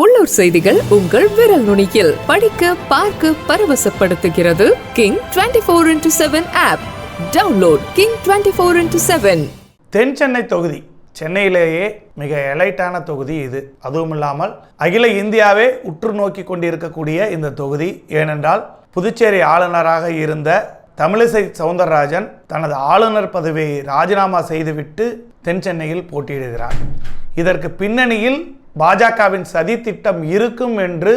உள்ளூர் செய்திகள் உங்கள் விரல் நுனியில். படிக்க பார்க்க பரவசப்படுத்துகிறது King twenty four into seven app download King twenty four into seven தென் சென்னை தொகுதி. சென்னையிலேயே மிக எலைட்டான தொகுதி இது. அதுவும் இல்லாமல் அகில இந்தியாவே உற்று நோக்கி கொண்டிருக்கக்கூடிய இந்த தொகுதி. ஏனென்றால் புதுச்சேரி ஆளுநராக இருந்த தமிழிசை சவுந்தரராஜன் தனது ஆளுநர் பதவியை ராஜினாமா செய்துவிட்டு தென் சென்னையில் போட்டியிடுகிறார். இதற்கு பின்னணியில் பாஜகவின் சதி திட்டம் இருக்கும் என்று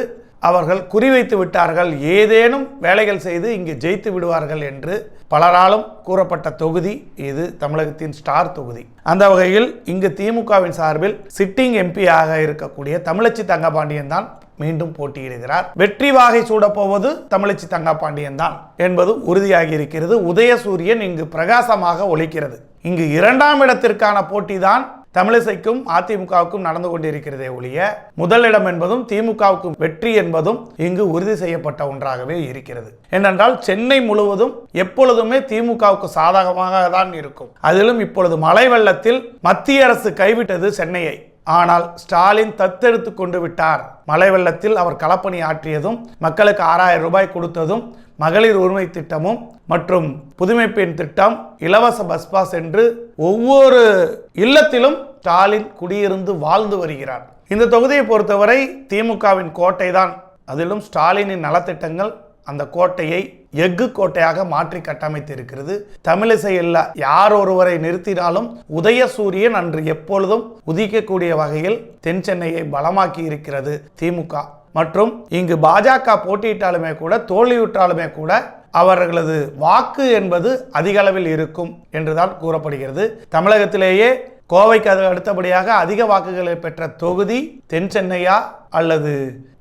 அவர்கள் குறிவைத்து விட்டார்கள். ஏதேனும் வேலைகள் செய்து இங்கு ஜெயித்து விடுவார்கள் என்று பலராலும் கூறப்பட்ட தொகுதி இது தமிழகத்தின் ஸ்டார் தொகுதி. அந்த வகையில் இங்கு திமுகவின் சார்பில் சிட்டிங் எம்பியாக இருக்கக்கூடிய தமிழச்சி தங்கபாண்டியன் தான் மீண்டும் போட்டியிடுகிறார். வெற்றி வாகை சூடப்போவது தமிழச்சி தங்கபாண்டியன் தான் என்பது உறுதியாகி இருக்கிறது. உதயசூரியன் இங்கு பிரகாசமாக ஒழிக்கிறது இங்கு இரண்டாம் இடத்திற்கான போட்டிதான் தமிழிசைக்கும் அதிமுகவுக்கும் நடந்து கொண்டிருக்கிறதே ஒழிய முதலிடம் என்பதும் திமுகவுக்கும் வெற்றி என்பதும் இங்கு உறுதி செய்யப்பட்ட ஒன்றாகவே இருக்கிறது. ஏனென்றால் சென்னை முழுவதும் எப்பொழுதுமே திமுகவுக்கு சாதகமாக தான் இருக்கும். அதிலும் இப்பொழுது மழை வெள்ளத்தில் மத்திய அரசு கைவிட்டது சென்னையை. ஆனால் ஸ்டாலின் தத்தெடுத்து கொண்டு விட்டார். மழை வெள்ளத்தில் அவர் களப்பணி ஆற்றியதும் மக்களுக்கு ஆறாயிரம் ரூபாய் கொடுத்ததும் மகளிர் உரிமை திட்டமும் மற்றும் புதுமை பெண் திட்டம் இலவச பஸ் பாஸ் என்று ஒவ்வொரு இல்லத்திலும் ஸ்டாலின் குடியிருந்து வாழ்ந்து வருகிறார். இந்த தொகுதியை பொறுத்தவரை திமுகவின் கோட்டை தான் அதிலும் ஸ்டாலினின் நலத்திட்டங்கள் அந்த கோட்டையை எஃகு கோட்டையாக மாற்றி கட்டமைத்திருக்கிறது. தமிழிசை இல்ல யார் ஒருவரை நிறுத்தினாலும் உதயசூரியன் அன்று எப்பொழுதும் உதிக்கக்கூடிய வகையில் தென் சென்னையை பலமாக்கி இருக்கிறது திமுக. மற்றும் இங்கு பாஜக போட்டியிட்டாலுமே கூட தோல்வியுற்றாலுமே கூட அவர்களது வாக்கு என்பது அதிக அளவில் இருக்கும் என்றுதான் கூறப்படுகிறது. தமிழகத்திலேயே கோவைக்கு அது அடுத்தபடியாக அதிக வாக்குகளை பெற்ற தொகுதி தென் சென்னையா அல்லது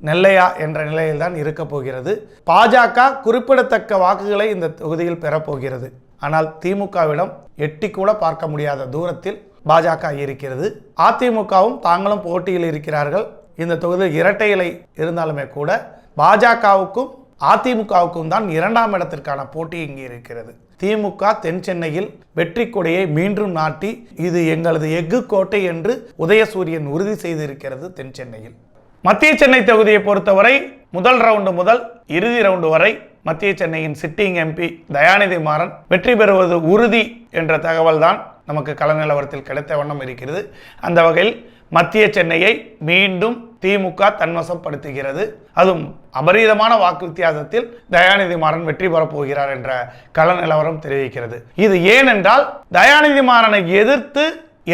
நெல்லையா என்ற நிலையில் தான் இருக்க போகிறது. பாஜக குறிப்பிடத்தக்க வாக்குகளை இந்த தொகுதியில் பெறப்போகிறது ஆனால் திமுகவிடம் எட்டி கூட பார்க்க முடியாத தூரத்தில் பாஜக இருக்கிறது. அதிமுகவும் தாங்களும் போட்டியில் இருக்கிறார்கள். இந்த தொகுதியில் இரட்டை இலை இருந்தாலுமே கூட பாஜகவுக்கும் அதிமுகவுக்கும் தான் இரண்டாம் இடத்திற்கான போட்டி இங்கே இருக்கிறது. திமுக தென் சென்னையில் வெற்றி கொடையை மீண்டும் நாட்டி இது எங்களது எஃகு கோட்டை என்று உதயசூரியன் உறுதி செய்திருக்கிறது தென் சென்னையில். மத்திய சென்னை தொகுதியை பொறுத்தவரை முதல் ரவுண்டு முதல் இறுதி ரவுண்டு வரை மத்திய சென்னையின் சிட்டிங் எம்பி தயாநிதி மாறன் வெற்றி பெறுவது உறுதி என்ற தகவல் தான் நமக்கு கலநிலவரத்தில் கிடைத்த வண்ணம் இருக்கிறது. அந்த வகையில் மத்திய சென்னையை மீண்டும் திமுக தன்வசப்படுத்துகிறது. அதுவும் அபரீதமான வாக்கு வித்தியாசத்தில் தயாநிதி மாறன் வெற்றி பெறப் போகிறார் என்ற கள நிலவரம் தெரிவிக்கிறது. இது ஏனென்றால் தயாநிதி மாறனை எதிர்த்து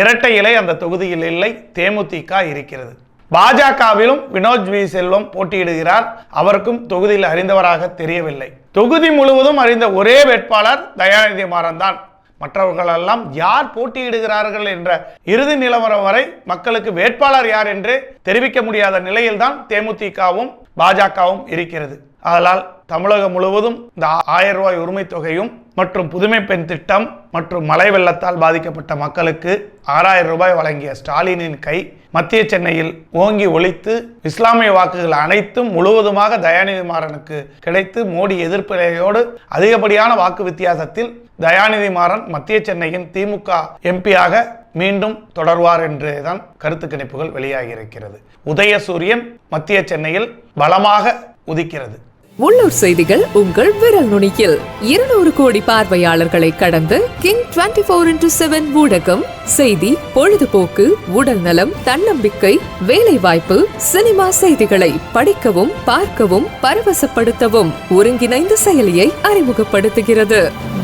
இரட்டை இலை அந்த தொகுதியில் இல்லை தேமுதிக இருக்கிறது. பாஜகவிலும் வினோத் வி செல்வம் போட்டியிடுகிறார். அவருக்கும் தொகுதியில் அறிந்தவராக தெரியவில்லை. தொகுதி முழுவதும் அறிந்த ஒரே வேட்பாளர் தயாநிதி மாறன் தான். மற்றவர்களெல்லாம் யார் போட்டியிடுகிறார்கள் என்ற இறுதி நிலவரம் வரை மக்களுக்கு வேட்பாளர் யார் என்று தெரிவிக்க முடியாத நிலையில்தான் தேமுதிகவும் பாஜகவும் இருக்கிறது. அதனால் தமிழகம் முழுவதும் இந்த ஆயிரம் ரூபாய் உரிமை தொகையும் மற்றும் புதுமை பெண் திட்டம் மற்றும் மழை வெள்ளத்தால் பாதிக்கப்பட்ட மக்களுக்கு ஆறாயிரம் ரூபாய் வழங்கிய ஸ்டாலினின் கை மத்திய சென்னையில் ஓங்கி ஒழித்து இஸ்லாமிய வாக்குகள் அனைத்தும் முழுவதுமாக தயாநிதி மாறனுக்கு கிடைத்து மோடி எதிர்ப்பிலையோடு அதிகப்படியான வாக்கு வித்தியாசத்தில் தயாநிதி மாறன் மத்திய சென்னையின் திமுக எம்பியாக மீண்டும் தொடர்வார் என்றுதான் கருத்து கணிப்புகள் வெளியாகி இருக்கிறது உதயசூரியன் மத்திய சென்னையில் பலமாக உதிக்கிறது. உள்ளூர் செய்திகள் உங்கள் விரல் நுனியில். இருநூறு கோடி பார்வையாளர்களை கடந்து King twenty four into seven ஊடகம் செய்தி பொழுதுபோக்கு உடல் நலம் தன்னம்பிக்கை வேலை வாய்ப்பு சினிமா செய்திகளை படிக்கவும் பார்க்கவும் பரவசப்படுத்தவும் ஒருங்கிணைந்த செயலியை அறிமுகப்படுத்துகிறது.